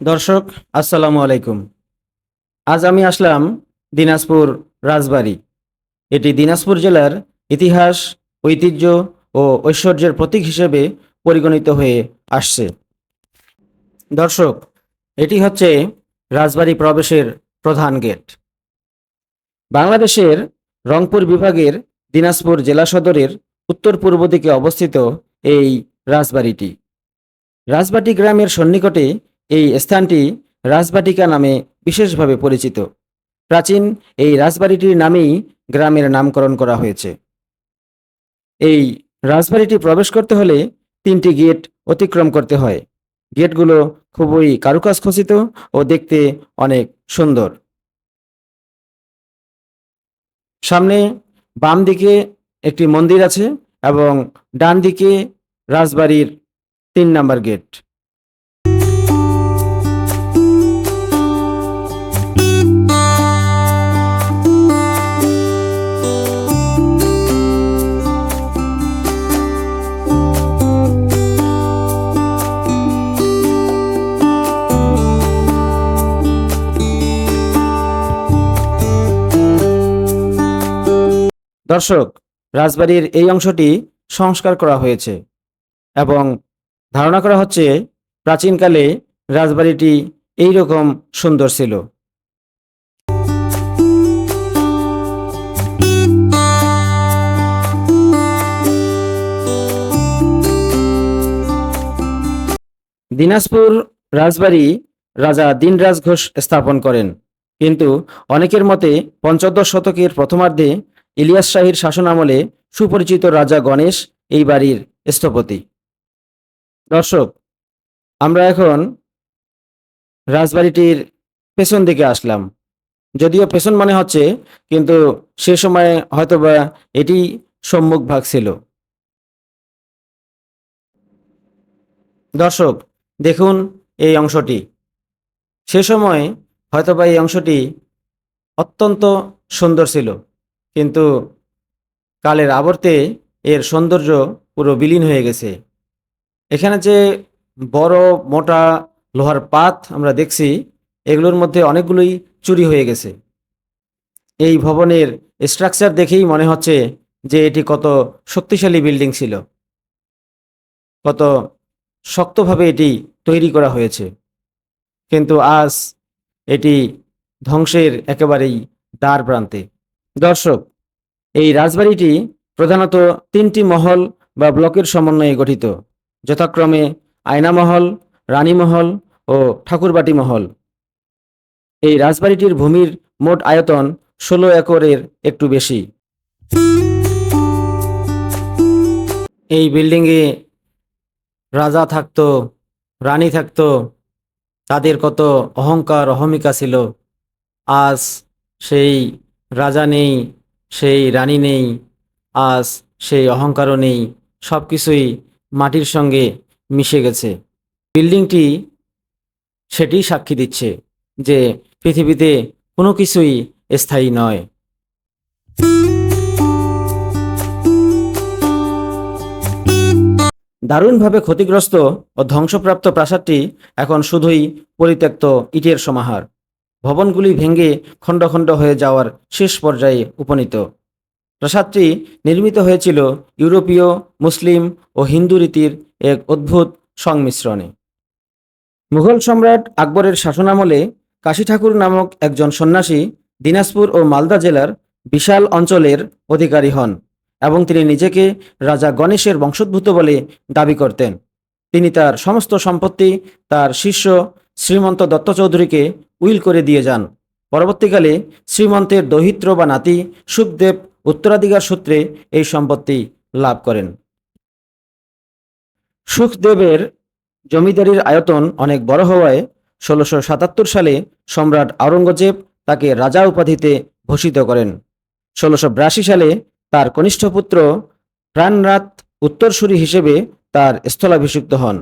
দর্শক, আসসালামু আলাইকুম। আজ আমি আসলাম দিনাজপুর রাজবাড়ি। এটি দিনাজপুর জেলার ইতিহাস, ঐতিহ্য ও ঐশ্বর্যের প্রতীক হিসেবে পরিগণিত হয়ে আসছে। দর্শক, এটি হচ্ছে রাজবাড়ি প্রবেশের প্রধান গেট। বাংলাদেশের রংপুর বিভাগের দিনাজপুর জেলা সদরের উত্তর পূর্ব দিকে অবস্থিত এই রাজবাড়িটি। রাজবাটি গ্রামের সন্নিকটে এই স্থানটি রাজবাটিকা নামে বিশেষভাবে পরিচিত। প্রাচীন এই রাজবাড়িটির নামেই গ্রামের নামকরণ করা হয়েছে। এই রাজবাড়িটি প্রবেশ করতে হলে তিনটি গেট অতিক্রম করতে হয়। গেটগুলো খুবই কারুকাজ খচিত ও দেখতে অনেক সুন্দর। সামনে বাম দিকে একটি মন্দির আছে এবং ডান দিকে রাজবাড়ির তিন নাম্বার গেট। দর্শক, রাজবাড়ির এই অংশটি সংস্কার করা হয়েছে এবং ধারণা করা হচ্ছে প্রাচীনকালে রাজবাড়িটি এই রকম সুন্দর ছিল। দিনাজপুর রাজবাড়ি রাজা দিনরাজ ঘোষ স্থাপন করেন। কিন্তু অনেকের মতে পঞ্চদশ শতকের প্রথমার্ধে ইলিয়াস শাহীর শাসনামলে সুপরিচিত রাজা গণেশ এই বাড়ির স্থপতি। দর্শক, আমরা এখন রাজবাড়িটির পেছন দিকে আসলাম। যদিও পেছন মনে হচ্ছে, কিন্তু সে সময় হয়তোবা এটি সম্মুখ ভাগ ছিল। দর্শক, দেখুন এই অংশটি। সে সময় হয়তোবা এই অংশটি অত্যন্ত সুন্দর ছিল। কিন্তু কালের আবর্তে এর সৌন্দর্য পুরো বিলীন হয়ে গেছে। এখানে যে বড় মোটা লোহার পাত আমরা দেখছি, এগুলোর মধ্যে অনেকগুলোই চুরি হয়ে গেছে। এই ভবনের স্ট্রাকচার দেখেই মনে হচ্ছে যে এটি কত শক্তিশালী বিল্ডিং ছিল। কত শক্তভাবে এটি তৈরি করা হয়েছে। কিন্তু আজ এটি ধ্বংসের একেবারেই দ্বার প্রান্তে। দর্শক, এই রাজবাড়িটি প্রধানত তিনটি মহল বা ব্লকের সমন্বয়ে গঠিত। যথাক্রমে আয়নামহল, রানীমহল ও ঠাকুরবাটি মহল। এই রাজবাড়িটির ভূমির মোট আয়তন ষোলো একরের একটু বেশি। এই বিল্ডিংয়ে রাজা থাকতো, রানী থাকতো, তাদের কত অহংকার, অহমিকা ছিল। আজ সেই রাজা নেই, সেই রানী নেই, আজ সেই অহংকারও নেই সব কিছুই মাটির সঙ্গে মিশে গেছে। বিল্ডিংটি সেটি সাক্ষী দিচ্ছে যে পৃথিবীতে কোনো কিছুই স্থায়ী নয়। দারুণভাবে ক্ষতিগ্রস্ত ও ধ্বংসপ্রাপ্ত প্রাসাদটি এখন শুধুই পরিত্যক্ত ইটের সমাহার। ভবনগুলি ভেঙে খণ্ড খণ্ড হয়ে যাওয়ার শেষ পর্যায়ে উপনীত। প্রাসাদটি নির্মিত হয়েছিল ইউরোপীয়, মুসলিম ও হিন্দু রীতির এক অদ্ভুত সংমিশ্রণে। মুঘল সম্রাট আকবরের শাসনামলে কাশী ঠাকুর নামক একজন সন্ন্যাসী দিনাজপুর ও মালদা জেলার বিশাল অঞ্চলের অধিকারী হন এবং তিনি নিজেকে রাজা গণেশের বংশোদ্ভূত বলে দাবি করতেন। তিনি তার সমস্ত সম্পত্তি, তার শিষ্য শ্রীমন্ত দত্ত চৌধুরীকে উইল করে দিয়ে যান। পরবর্তীকালে শ্রীমন্তের দহিত্র বা নাতি সুখদেব উত্তরাধিকার সূত্রে এই সম্পত্তি লাভ করেন। সুখদেবের জমিদারির আয়তন অনেক বড় হওয়ায় ষোলোশো সাতাত্তর সালে সম্রাট আওরঙ্গজেব তাকে রাজা উপাধিতে ভূষিত করেন। ষোলোশো বিরাশি সালে তার কনিষ্ঠ পুত্র প্রাণরাত উত্তরসূরি হিসেবে তার স্থলাভিষিক্ত হন।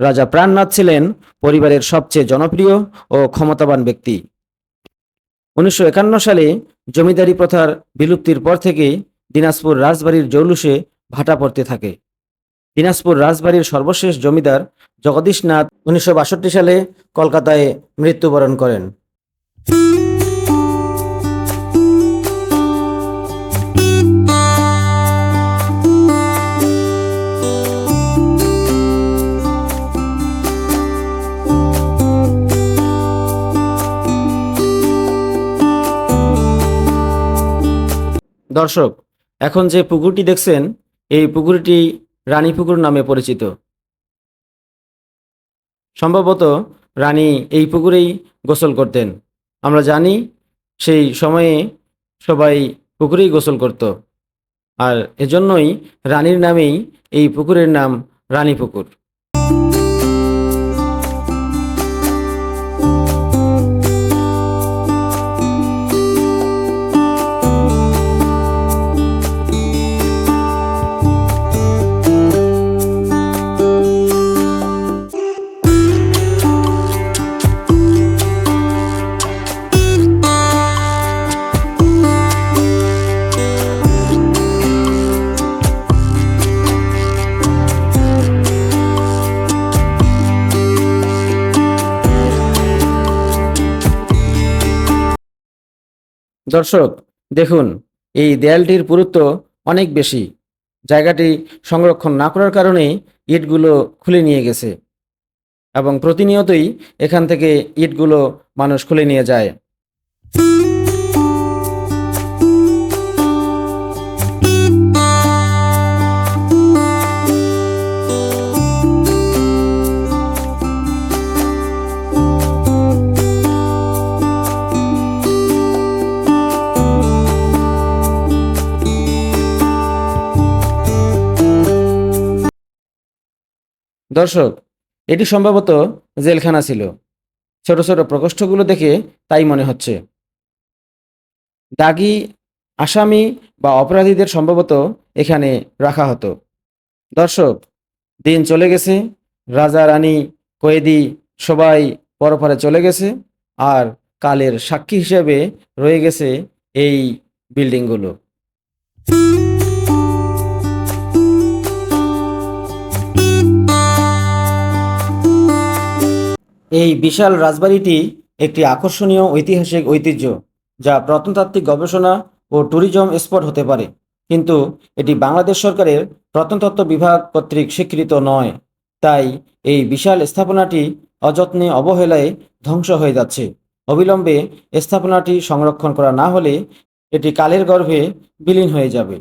রাজা প্রাণনাথ ছিলেন পরিবারের সবচেয়ে জনপ্রিয় ও ক্ষমতাবান ব্যক্তি। উনিশশো একান্ন সালে জমিদারি প্রথার বিলুপ্তির পর থেকে দিনাজপুর রাজবাড়ির জৌলুসে ভাটা পড়তে থাকে। দিনাজপুর রাজবাড়ির সর্বশেষ জমিদার জগদীশনাথ উনিশশো বাষট্টি সালে কলকাতায় মৃত্যুবরণ করেন। দর্শক, এখন যে পুকুরটি দেখছেন, এই পুকুরটি রানী পুকুর নামে পরিচিত। সম্ভবত রানী এই পুকুরেই গোসল করতেন। আমরা জানি সেই সময়ে সবাই পুকুরেই গোসল করত। আর এজন্যই রানীর নামেই এই পুকুরের নাম রানী পুকুর। দর্শক, দেখুন, এই দেয়ালটির পুরুত্ব অনেক বেশি। জায়গাটি সংরক্ষণ না করার কারণে ইটগুলো খুলে নিয়ে গেছে এবং প্রতিনিয়তই এখান থেকে ইটগুলো মানুষ খুলে নিয়ে যায়। দর্শক, এটি সম্ভবত জেলখানা ছিল। ছোট ছোট প্রকোষ্ঠগুলো দেখে তাই মনে হচ্ছে। দাগি, আসামি বা অপরাধীদের সম্ভবত এখানে রাখা হতো। দর্শক, দিন চলে গেছে, রাজা, রানী, কয়েদি সবাই পরপরে চলে গেছে আর কালের সাক্ষী হিসেবে রয়ে গেছে এই বিল্ডিংগুলো। এই বিশাল রাজবাড়িটি একটি আকর্ষণীয় ঐতিহাসিক ঐতিহ্য যা প্রত্নতাত্ত্বিক গবেষণা ও ট্যুরিজম স্পট হতে পারে। কিন্তু এটি বাংলাদেশ সরকারের প্রত্নতত্ত্ব বিভাগ কর্তৃক স্বীকৃত নয়। তাই এই বিশাল স্থাপনাটি অযত্নে অবহেলায় ধ্বংস হয়ে যাচ্ছে। অবিলম্বে স্থাপনাটি সংরক্ষণ করা না হলে এটি কালের গর্ভে বিলীন হয়ে যাবে।